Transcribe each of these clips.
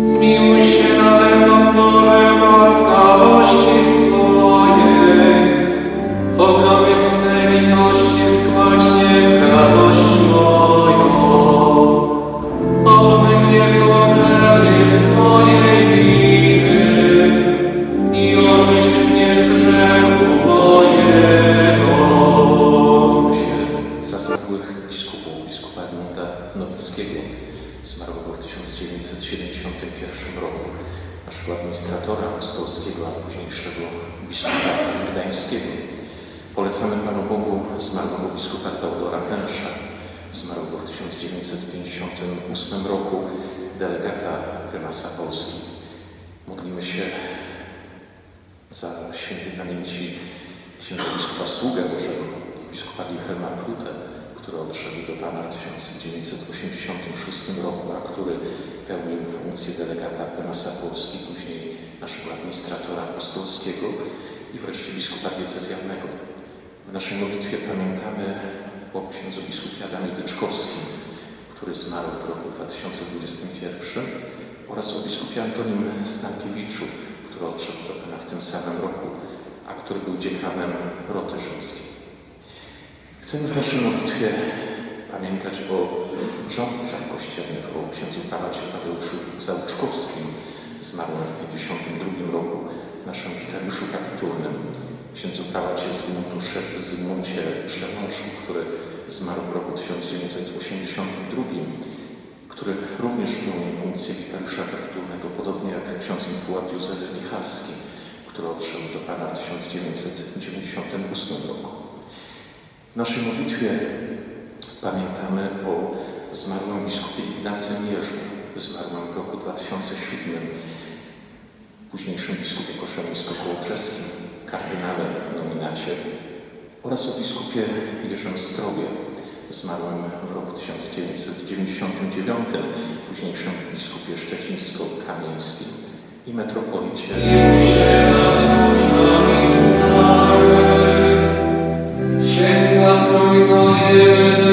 Zmiłuj się nade mną, Boże, w łaskawości swojej. W ogromie swej litości skłaśnie radość moją. Obmy mnie złopełnie swojej winy i oczyść mnie z grzechu mojego. Módl się za zmarłych biskupów, biskupa Edmunda Nowickiego, zmarłego w 1971 roku, naszego administratora apostolskiego, a późniejszego biskupa gdańskiego. Polecamy Panu Bogu zmarłego biskupa Teodora Pęsza, zmarłego w 1958 roku, delegata prymasa Polski. Modlimy się za świętej pamięci księdza biskupa Sługę Bożego, biskupa Wilhelma Prutę, który odszedł do Pana w 1986 roku, a który pełnił funkcję delegata prymasa Polski, później naszego administratora apostolskiego i wreszcie biskupa diecezjalnego. W naszej modlitwie pamiętamy o księdzu biskupie Adamie Dyczkowskim, który zmarł w roku 2021 oraz o biskupie Antonim Stankiewiczu, który odszedł do Pana w tym samym roku, a który był dziekanem roty rzymskiej. Chcemy w naszej modlitwie pamiętać o rządcach kościelnych, o księdzu prawacie Tadeuszu Załuczkowskim, zmarłym w 1952 roku, naszym wikariuszu kapitulnym, księdzu prawacie Zygmuncie Przełączu, który zmarł w roku 1982, który również pełnił funkcję wikariusza kapitulnego, podobnie jak ksiądz Infułat Józef Michalski, który odszedł do Pana w 1998 roku. W naszej modlitwie pamiętamy o zmarłym biskupie Ignacym Jerzym, zmarłym w roku 2007, późniejszym biskupie koszalińsko-kołobrzeskim, kardynale nominacie oraz o biskupie Jerzym Strowie, zmarłym w roku 1999, późniejszym biskupie szczecińsko-kamieńskim i metropolicie Christ.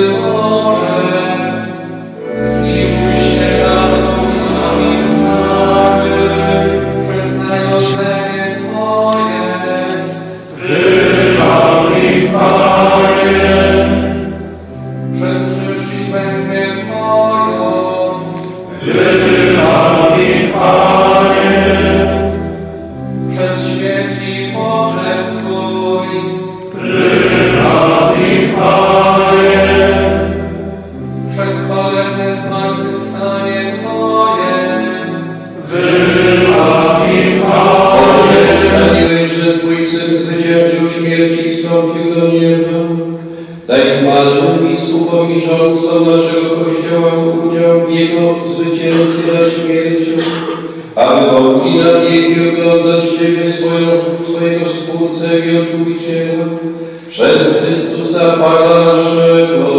Chwalebne zmartwychwstanie Twoje. Sprawiedliwy, że Twój Syn zwyciężył śmierć i wstąpił do nieba. Daj zmarłym biskupom i rządcom naszego Kościoła udział w Jego zwycięstwie nad aby mogli na wieki oglądać Ciebie swoją, swojego Stwórcę i Odkupiciela, przez Chrystusa Pana naszego.